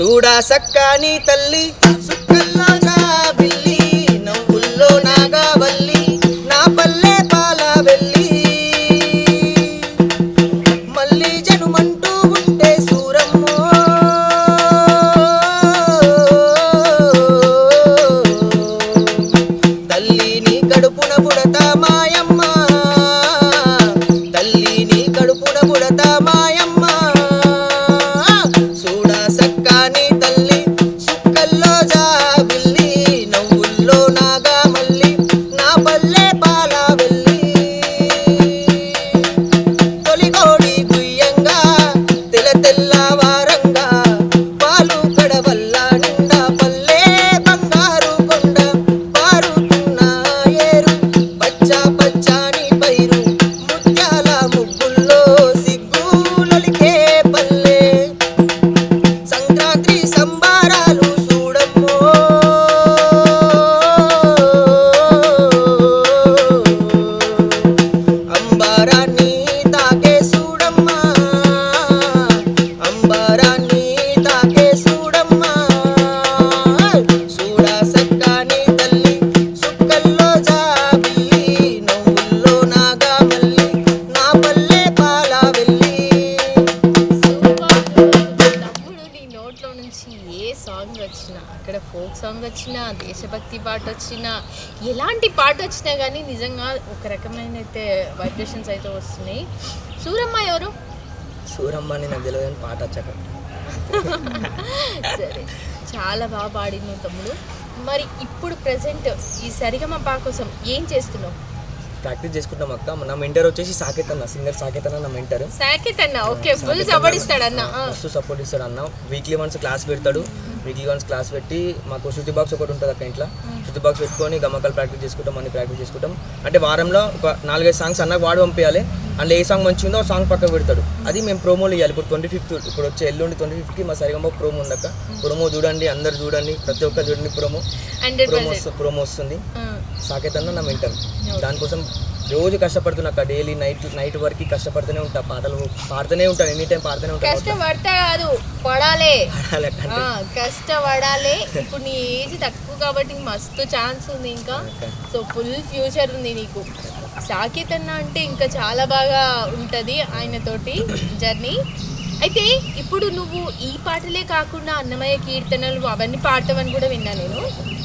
చూడా సక్కాని తల్లి. సుక్కల్లో బిల్లి నవ్వుల్లో నాగావల్లి నా పల్లె పాల వెళ్ళి. మళ్ళీ జనుమంటూ ఉంటే సూరమ్మో. తల్లి నీ కడుపున పుడతా మాయమ్మ. తల్లి నీ కడుపున పుడతా మాయమ్మ. నోట్లో నుంచి ఏ సాంగ్ వచ్చినా అక్కడ ఫోక్ సాంగ్ వచ్చినా దేశభక్తి పాట వచ్చినా ఎలాంటి పాట వచ్చినా కానీ నిజంగా ఒక రకమైన అయితే వైబ్రేషన్స్ అయితే వస్తున్నాయి. సూరమ్మ ఎవరు? సూరమ్మ అని నాకు తెలియదు పాట వచ్చాక. సరే చాలా బాగా పాడినావు తమ్ముడు. మరి ఇప్పుడు ప్రజెంట్ ఈ సరిగమ పా కోసం ఏం చేస్తున్నావు? ప్రాక్టీస్ చేసుకుంటాం అక్క. నా మెంటర్ వచ్చేసి సాకేత్ అన్న సింగర్ సాకేత్ అన్న నా మెంటర్. సాకేత్ అన్న ఓకే ఫుల్ సపోర్ట్ ఇస్తాడు అన్న. మస్తు సపోర్ట్ ఇస్తాడు అన్న. వీక్లీ వన్స్ క్లాస్ పెడతాడు. వీక్లీ వన్స్ క్లాస్ పెట్టి మాకు శృతి బాక్స్ ఒకటి ఉంటుంది అక్క ఇంట్లో. శృతి బాక్స్ పెట్టుకొని గమ్మకాలు ప్రాక్టీస్ చేసుకుంటాం అన్ని ప్రాక్టీస్ చేసుకుంటాం. అంటే వారంలో ఒక నాలుగైదు సాంగ్స్ అన్నకు వాడు పంపించాలి అందులో ఏ సాంగ్ మంచిగా ఉందో ఆ సాంగ్ పక్కకు పెడతాడు. అది మేము ప్రోమోలు ఇవ్వాలి ఇప్పుడు ట్వంటీ ఫిఫ్త్ ఇప్పుడు వచ్చే ఎల్లుండి ట్వంటీ ఫిఫ్త్కి మా సరిగమ్మ ప్రోమో ఉందక్క. ప్రోమో చూడండి అందరు చూడండి ప్రతి ఒక్కరు చూడండి ప్రోమో ప్రోమో ప్రోమో వస్తుంది. సాకేత్ అన్న నా మెంటర్. దానికోసం రోజు కష్టపడుతున్నా డైలీ నైట్ నైట్ వరకు కష్టపడుతూనే ఉంటా. పాటలు పాడుతూనే ఉంటాను ఎనీ టైం పాడుతూనే ఉంటాను కష్టపడతా కాదు పడాలే. అక్క. కష్టపడాలి. ఇప్పుడు నీ ఏజ్ తక్కువ కాబట్టి మస్తు ఛాన్స్ ఉంది ఇంకా. సో ఫుల్ ఫ్యూచర్ ఉంది నీకు. సాకేత్ అన్న అంటే ఇంకా చాలా బాగా ఉంటుంది ఆయనతోటి జర్నీ అయితే ఇప్పుడు నువ్వు ఈ పాటలే కాకుండా అన్నమయ్య కీర్తనలు అవన్నీ పాడతావని కూడా విన్నా నేను.